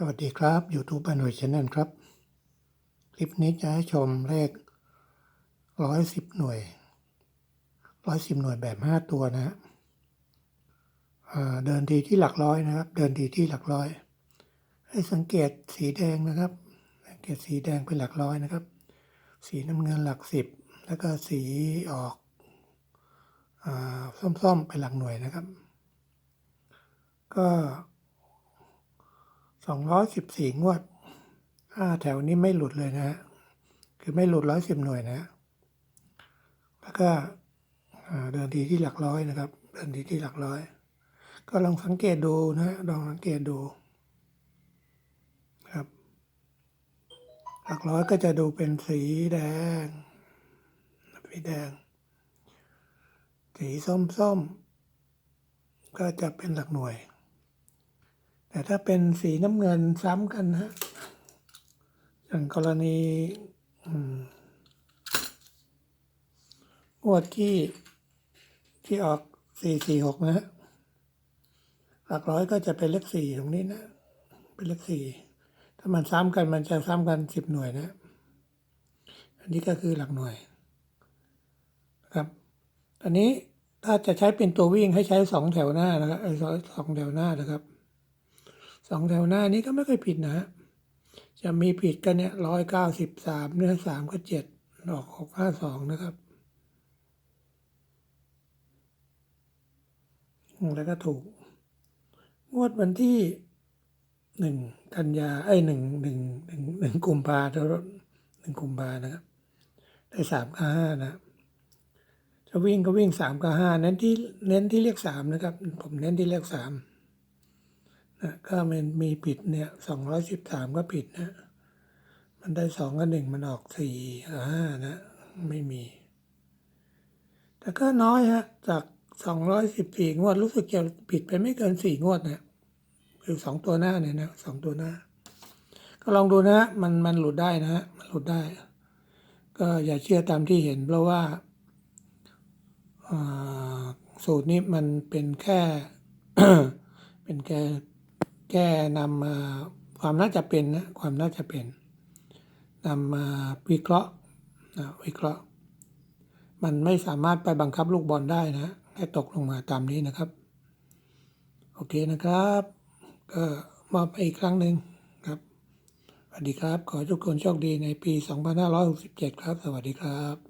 สวัสดีครับ YouTube บ้านหน่วยชแนลครับ คลิปนี้จะให้ชมเลขร้อยสิบหน่วยร้อยสิบหน่วยแบบห้าตัวนะฮะเดินทีที่หลักร้อยนะครับ เดินทีที่หลักร้อย ให้สังเกตสีแดงนะครับ สังเกตสีแดงเป็นหลักร้อยนะครับ สีน้ำเงินหลักสิบแล้วก็สีออกอส้มๆเป็นหลักหน่วยนะครับ ก็ สองร้อยสิบสี่งวดห้าแถวนี้ไม่หลุดเลยนะฮะคือไม่หลุดร้อยสิบหน่วยนะฮะแล้วก็เดินทีที่หลักร้อยนะครับ เดินทีที่หลักร้อย ก็ลองสังเกตดูนะฮะลองสังเกตดูครับ หลักร้อยก็จะดูเป็นสีแดงสีแดง สีส้มๆ ก็จะเป็นหลักหน่วย แต่ถ้าเป็นสีน้ำเงินซ้ำกันนะฮะอย่างกรณีงวดที่ที่ออกสี่สี่หกนะฮะหลักร้อยก็จะเป็นเลขสี่ตรงนี้นะ เป็นเลขสี่ถ้ามันซ้ำกันมันจะซ้ำกันสิบหน่วยนะ อันนี้ก็คือหลักหน่วยนะครับ อันนี้ถ้าจะใช้เป็นตัววิ่งให้ใช้สองแถวหน้านะครับสองแถวหน้านะครับ สองแถวหน้านี้ก็ไม่ค่อยผิดนะ จะมีผิดกันเนี่ยร้อยเก้าสิบสามเนื้อสามก็เจ็ดดอกหกห้าสองนะครับ แล้วก็ถูก งวดวันที่หนึ่งกันยาไอ้หนึ่งหนึ่งหนึ่งหนึ่งกุมภาพันธ์หนึ่งกุมภานะครับ ได้สามกับห้านะครับจะวิ่งก็วิ่งสามกับห้าเน้นที่เน้นที่เลขสามนะครับ ผมเน้นที่เลขสาม นะก็มันมีผิดเนี่ยสองร้อยสิบสามก็ผิดนะ มันได้สองกับหนึ่งมันออกสี่กับห้านะ ไม่มี แต่ก็น้อยฮะ จากสองร้อยสิบสี่งวดรู้สึกจะผิดไปไม่เกินสี่งวดนะคือสองตัวหน้าเนี่ยนะสองตัวหน้า ก็ลองดูนะ มันมันหลุดได้นะฮะมันหลุดได้ ก็อย่าเชื่อตามที่เห็น เพราะว่าสูตรนี้มันเป็นแค่เป็นแค่ แก้นำมาความน่าจะเป็นนะความน่าจะเป็นนำมาวิเคราะห์นะวิเคราะห์ มันไม่สามารถไปบังคับลูกบอลได้นะ ให้ตกลงมาตามนี้นะครับ โอเคนะครับ ก็มอบไปอีกครั้งหนึ่งครับสวัสดีครับ ขอทุกคนโชคดีในปี 2567 ครับ สวัสดีครับ